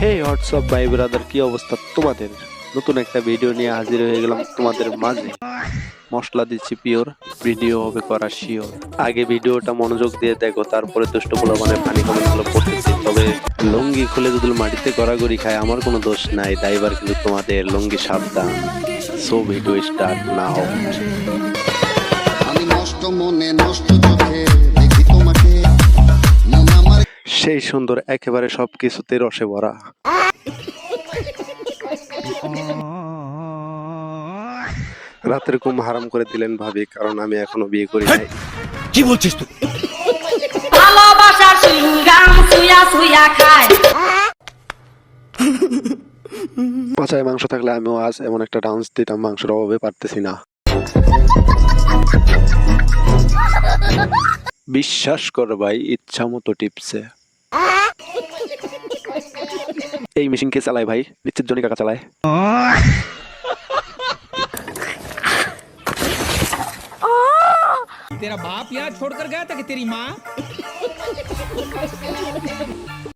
হে WhatsApp ভাই brother কি অবস্থা তোমাদের? নতুন একটা ভিডিও নিয়ে হাজির হয়ে গেলাম তোমাদের মাঝে। মশলা দিচ্ছি পিওর ভিডিও হবে করা শিওর আগে ভিডিওটা মনোযোগ দিয়ে দেখো, তারপরে দুষ্ট পোলা মানে ফানি কমেন্টগুলো পড়তেছি তবে লুঙ্গি খুলে যদি মাটিতে গড়াগড়ি খায়, আমার কোনো দোষ নাই। ড্রাইভার কিন্তু তোমাদের লুঙ্গি সাবধান। সো ভিডিও স্টার্ট নাও আমি নষ্ট মনে নষ্ট সেই সুন্দর একেবারে সবকিছুতে রসে ভরা। রাতের ঘুম হারাম করে দিলেন ভাবি কারণ আমি এখনও বিয়ে করি নাই। কি বলছিস তুই? ভালোবাসার সিঙ্গাম সুয়া সুয়া খায়। মাংস থাকলে আমিও আজ এমন একটা ডান্স দিতাম মাংসের অভাবে পারতেছি না। বিশ্বাস কর ভাই ইচ্ছা মতো টিপসে এই মেশিন কে চালায় ভাই নিশ্চিত জনি কাকা চালায় तेरा बाप यहाँ छोड़कर गया था कि तेरी माँ